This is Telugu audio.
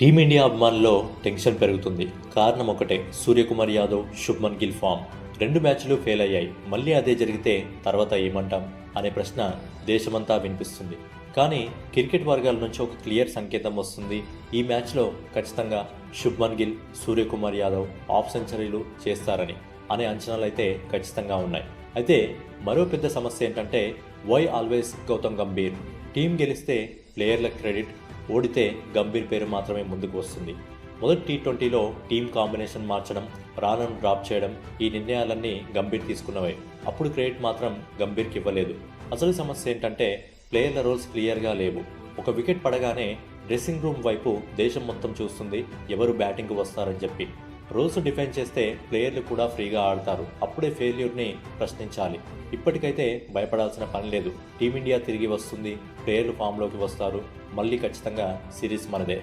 టీమిండియా అభిమానుల్లో టెన్షన్ పెరుగుతుంది. కారణం ఒకటే సూర్యకుమార్ యాదవ్ శుభ్మన్ గిల్ ఫామ్. రెండు మ్యాచ్లు ఫెయిల్ అయ్యాయి. మళ్ళీ అదే జరిగితే తర్వాత ఏమంటాం అనే ప్రశ్న దేశమంతా వినిపిస్తుంది. కానీ క్రికెట్ వర్గాల నుంచి ఒక క్లియర్ సంకేతం వస్తుంది. ఈ మ్యాచ్లో ఖచ్చితంగా శుభ్మన్ గిల్ సూర్యకుమార్ యాదవ్ ఆఫ్ సెంచరీలు చేస్తారని అనే అంచనాలు అయితే ఖచ్చితంగా ఉన్నాయి. అయితే మరో పెద్ద సమస్య ఏంటంటే why always Gautam Gambhir? Team గెలిస్తే ప్లేయర్ల క్రెడిట్ ఓడితే గంభీర్ పేరు మాత్రమే ముందుకు వస్తుంది. మొదటి టీ ట్వంటీలో టీం కాంబినేషన్ మార్చడం రానను డ్రాప్ చేయడం ఈ నిర్ణయాలన్నీ గంభీర్ తీసుకున్నవే. అప్పుడు క్రెడిట్ మాత్రం గంభీర్కి ఇవ్వలేదు. అసలు సమస్య ఏంటంటే ప్లేయర్ల రోల్స్ క్లియర్గా లేవు. ఒక వికెట్ పడగానే డ్రెస్సింగ్ రూమ్ వైపు దేశం మొత్తం చూస్తుంది ఎవరు బ్యాటింగ్కు వస్తారని చెప్పి. రూల్స్ డిఫైన్ చేస్తే ప్లేయర్లు కూడా ఫ్రీగా ఆడతారు. అప్పుడే ఫెయిల్యూర్ని ప్రశ్నించాలి. ఇప్పటికైతే భయపడాల్సిన పని లేదు. టీమిండియా తిరిగి వస్తుంది. ప్లేయర్లు ఫామ్లోకి వస్తారు. మళ్ళీ ఖచ్చితంగా సిరీస్ మనదే.